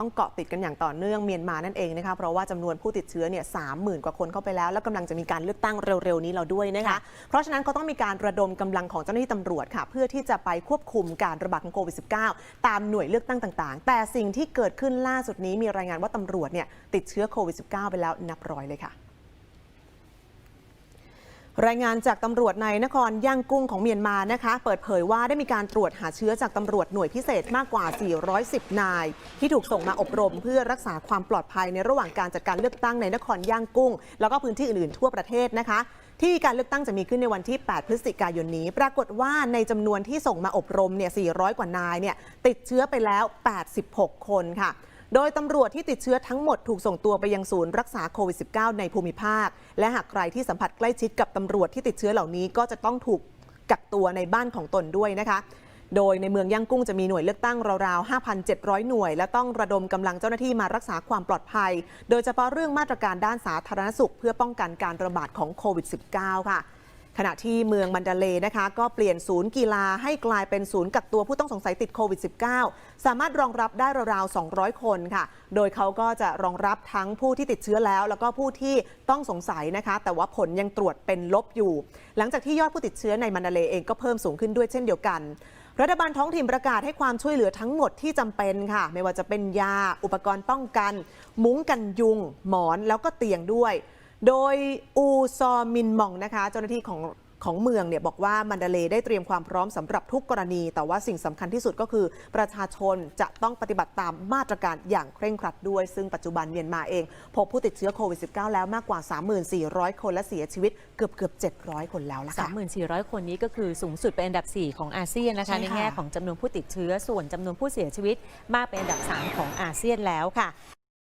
ต้องเกาะติดกันอย่างต่อเนื่องเมียนมานั่นเองนะคะเพราะว่าจำนวนผู้ติดเชื้อเนี่ยสามหมื่นกว่าคนเข้าไปแล้ว แล้วกำลังจะมีการเลือกตั้งเร็วๆนี้เราด้วยนะคะค่ะเพราะฉะนั้นเขาต้องมีการระดมกำลังของเจ้าหน้าที่ตำรวจค่ะ เพื่อที่จะไปควบคุมการระบาดของโควิด -19 ตามหน่วยเลือกตั้งต่าง ๆ แต่สิ่งที่เกิดขึ้นล่าสุดนี้มีรายงานว่าตำรวจเนี่ยติดเชื้อโควิด -19 ไปแล้วนับร้อยเลยค่ะ รายงานจากตำรวจในนครย่างกุ้งของเมียนมานะคะ เปิดเผยว่าได้มีการตรวจหาเชื้อจากตำรวจหน่วยพิเศษมากกว่า 410 นาย ที่ถูกส่งมาอบรมเพื่อรักษาความปลอดภัยในระหว่างการจัดการเลือกตั้งในนครย่างกุ้ง แล้วก็พื้นที่อื่นๆทั่วประเทศนะคะ ที่การเลือกตั้งจะมีขึ้นในวันที่ 8 พฤศจิกายนนี้ ปรากฏว่าในจำนวนที่ส่งมาอบรมเนี่ย 400 กว่านายเนี่ยติดเชื้อไปแล้ว 86 คนค่ะ โดยตำรวจที่ติดเชื้อทั้งหมดถูกส่งตัวไปยังศูนย์รักษาโควิด -19 ในภูมิภาค และหากใครที่สัมผัสใกล้ชิดกับตำรวจที่ติดเชื้อเหล่านี้ก็จะต้องถูกกักตัวในบ้านของตนด้วยนะคะ โดยในเมืองย่างกุ้งจะมีหน่วยเลือกตั้งราวๆ 5,700 หน่วย และต้องระดมกำลังเจ้าหน้าที่มารักษาความปลอดภัย โดยเฉพาะเรื่องมาตรการด้านสาธารณสุข เพื่อป้องกันการระบาดของโควิด -19 ค่ะ ขณะที่เมืองมันดาเลนะคะก็เปลี่ยนศูนย์กีฬาให้กลายเป็นศูนย์กักตัวผู้ต้องสงสัยติดโควิด -19 สามารถรองรับได้ราวๆ 200 คนค่ะ โดยเขาก็จะรองรับทั้งผู้ที่ติดเชื้อแล้ว แล้วก็ผู้ที่ต้องสงสัยนะคะ แต่ว่าผลยังตรวจเป็นลบอยู่ หลังจากที่ยอดผู้ติดเชื้อในมันดาเลเองก็เพิ่มสูงขึ้นด้วยเช่นเดียวกันรัฐบาลท้องถิ่นประกาศให้ความช่วยเหลือทั้งหมดที่จำเป็นค่ะ ไม่ว่าจะเป็นยา อุปกรณ์ป้องกัน มุ้งกันยุง หมอนแล้วก็เตียงด้วย โดยอูซอมินมองนะคะ เจ้าหน้าที่ของของเมืองเนี่ยบอกว่ามันดาเลย์ได้เตรียมความพร้อมสำหรับทุกกรณี แต่ว่าสิ่งสำคัญที่สุดก็คือ ประชาชนจะต้องปฏิบัติตามมาตรการอย่างเคร่งครัดด้วย ซึ่งปัจจุบันเมียนมาเอง พบผู้ติดเชื้อโควิด -19 แล้วมากกว่า 3400 คนและเสียชีวิตเกือบเกือบ700 คนแล้วละค่ะ3,400 คนนี้ก็คือสูงสุดเป็นอันดับ 4 ของอาเซียนนะคะใช่ในค่ะแง่ของจำนวนผู้ติดเชื้อส่วนจำนวนผู้เสียชีวิตมากเป็นอันดับ 3 ของอาเซียนแล้วค่ะ